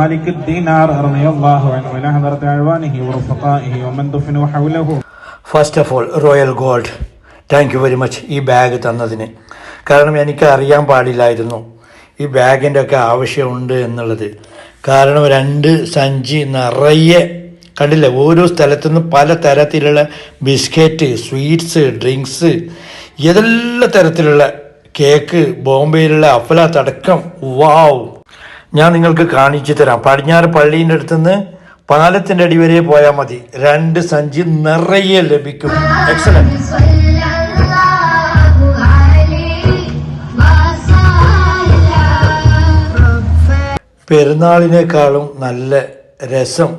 مالك الدينار رضي الله عنه إلى حضرة أعوانه ورفقائه ومن دفنوا حوله first of all royal gold thank you very much ഈ bag തന്നതിന് കാരണം എനിക്ക് അറിയാൻ പാടില്ലായിരുന്നു ഈ ബാഗിൻ്റെ ഒക്കെ ആവശ്യമുണ്ട് എന്നുള്ളത് കാരണം രണ്ട് സഞ്ചി നിറയെ കണ്ടില്ലേ ഓരോ സ്ഥലത്തുനിന്ന് പല തരത്തിലുള്ള ബിസ്ക്കറ്റ് സ്വീറ്റ്സ് ഡ്രിങ്ക്സ് ഏതെല്ലാം തരത്തിലുള്ള കേക്ക് ബോംബെയിലുള്ള അഫലാത്ത് അടക്കം വാവ് ഞാൻ നിങ്ങൾക്ക് കാണിച്ചു തരാം. പടിഞ്ഞാറ് പള്ളീന്റെ അടുത്തുനിന്ന് പാലത്തിന്റെ അടി വരെ പോയാൽ മതി. രണ്ട് സഞ്ചി നിറയെ ലഭിക്കും. എക്സലന്റ് പെരുന്നാളിനേക്കാളും നല്ല രസം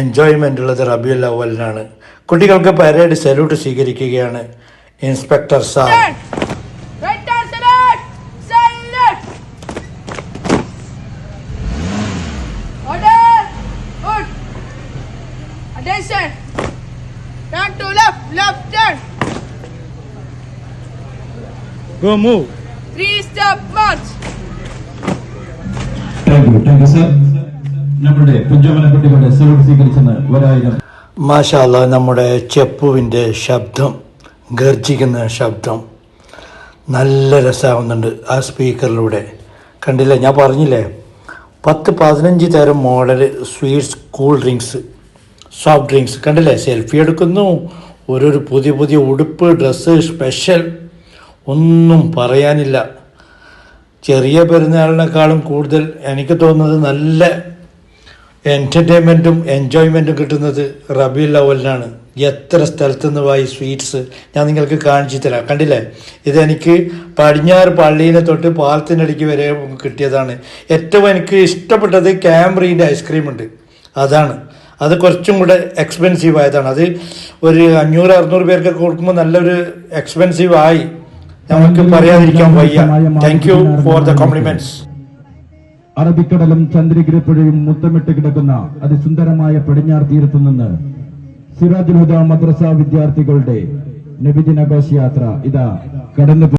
എൻജോയ്മെന്റ് ഉള്ളത് റബിയുൽ അവലിനാണ് കുട്ടികൾക്ക് പരേഡ് സല്യൂട്ട് സ്വീകരിക്കുകയാണ് inspector sir. Attention! Turn to left, left turn! Go move Three step march! Thank you, thank you sir. നമ്മുടെ സ്വീകരിച്ചെന്ന് ഒരായിരം മാഷാല്ല നമ്മുടെ ചെപ്പുവിന്റെ ശബ്ദം ഗർജിക്കുന്ന ശബ്ദം നല്ല രസമാവുന്നുണ്ട് ആ സ്പീക്കറിലൂടെ കണ്ടില്ലേ ഞാൻ പറഞ്ഞില്ലേ പത്ത് പതിനഞ്ച് തരം model sweets cool drinks soft drinks കണ്ടില്ലേ? സെൽഫി എടുക്കുന്നു. ഓരോരു പുതിയ പുതിയ ഉടുപ്പ് ഡ്രസ്സ് സ്പെഷ്യൽ ഒന്നും പറയാനില്ല. ചെറിയ പെരുന്നാളിനേക്കാളും കൂടുതൽ എനിക്ക് തോന്നുന്നത് നല്ല എന്റർടൈൻമെന്റും എൻജോയ്മെന്റും കിട്ടുന്നത് റബി ലവലിനാണ്. എത്ര സ്ഥലത്തു നിന്ന് പോയി സ്വീറ്റ്സ് ഞാൻ നിങ്ങൾക്ക് കാണിച്ചു തരാം. കണ്ടില്ലേ? ഇതെനിക്ക് പടിഞ്ഞാറ് പള്ളീനെ തൊട്ട് പാലത്തിനടിക്ക് വരെ കിട്ടിയതാണ്. ഏറ്റവും എനിക്ക് ഇഷ്ടപ്പെട്ടത് ക്യാമ്പ്രീന്റെ ഐസ്ക്രീം ഉണ്ട്. അതാണ്. അത് കുറച്ചും കൂടെ എക്സ്പെൻസീവ് ആയതാണ്. അത് ഒരു അഞ്ഞൂറ് അറുന്നൂറ് പേർക്ക് കൊടുക്കുമ്പോൾ നല്ലൊരു എക്സ്പെൻസീവ് ആയി. നമുക്ക് പറയാതിരിക്കാൻ വയ്യ. Thank you for the compliments അറബിക്കടലും ചന്ദ്രഗിരിപ്പുഴയും മുത്തമിട്ട് കിടക്കുന്ന അതിസുന്ദരമായ പടിഞ്ഞാർ തീരത്തു നിന്ന് സിറാജുൽ ഹുദ മദ്രസ വിദ്യാർത്ഥികളുടെ നബിദിന ഘോഷയാത്ര ഇതാ കടന്നു